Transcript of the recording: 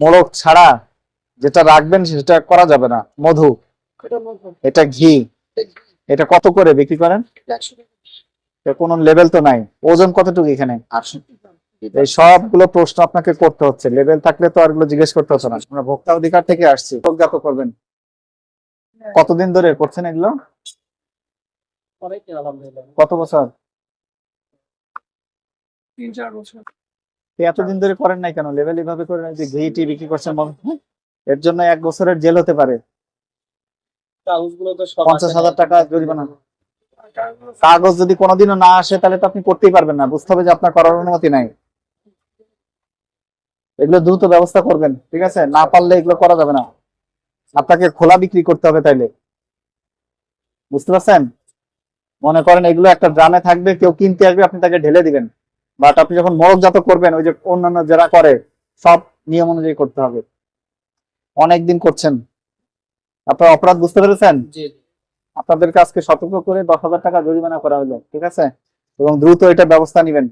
মোড়ক ছাড়া যেটা রাখবেন সেটা করা যাবে না। মধু। এটা ঘি। এটা কত করে বিক্রি করেন? কোনো লেভেল তো নাই। ওজন কতটুকু এখানে? এই সবগুলো প্রশ্ন আপনাকে করতে হচ্ছে। লেভেল থাকলে তো আর এগুলো জিজ্ঞেস করতে হতো না। আমরা ভোক্তা অধিকার থেকে আসছি। ভোক্তা করবেন। কতদিন ধরে করছেন এগুলো? কত বছর? তিন চার বছর। এতদিন ধরে করেন নাই কেন? লেভেল এভাবে করে যে ঘি টি বিক্রি করছেন হ্যাঁ? এর জন্য এক বছরের জেল হতে পারে। পঞ্চাশ হাজার। টাকা জরিমানা। কাগজ যদি কোনোদিনও না আসে তাহলে তো আপনি করতেই পারবেন না। বুঝতে হবে যে আপনার করার অনুমতি নাই। এগুলো দ্রুত ব্যবস্থা করবেন ঠিক আছে? না পারলে এগুলো করা যাবে না। আপনাকে খোলা বিক্রি করতে হবে তাইলে। বুঝতে পারছেন? মনে করেন এগুলো একটা ড্রামে থাকবে কেউ কিনতে আসবে আপনি তাকে ঢেলে দিবেন। বাট আপনি যখন মোড়কজাত করবেন ওই যে অন্যান্য যারা করে সব নিয়ম অনুযায়ী করতে হবে। অনেকদিন করছেন। আপনার অপরাধ বুঝতে পেরেছেন? আপনাদের কাছকে সতর্ক করে দশ হাজার টাকা জরিমানা করা হলো ঠিক আছে? এবং দ্রুত এটা ব্যবস্থা নেবেন।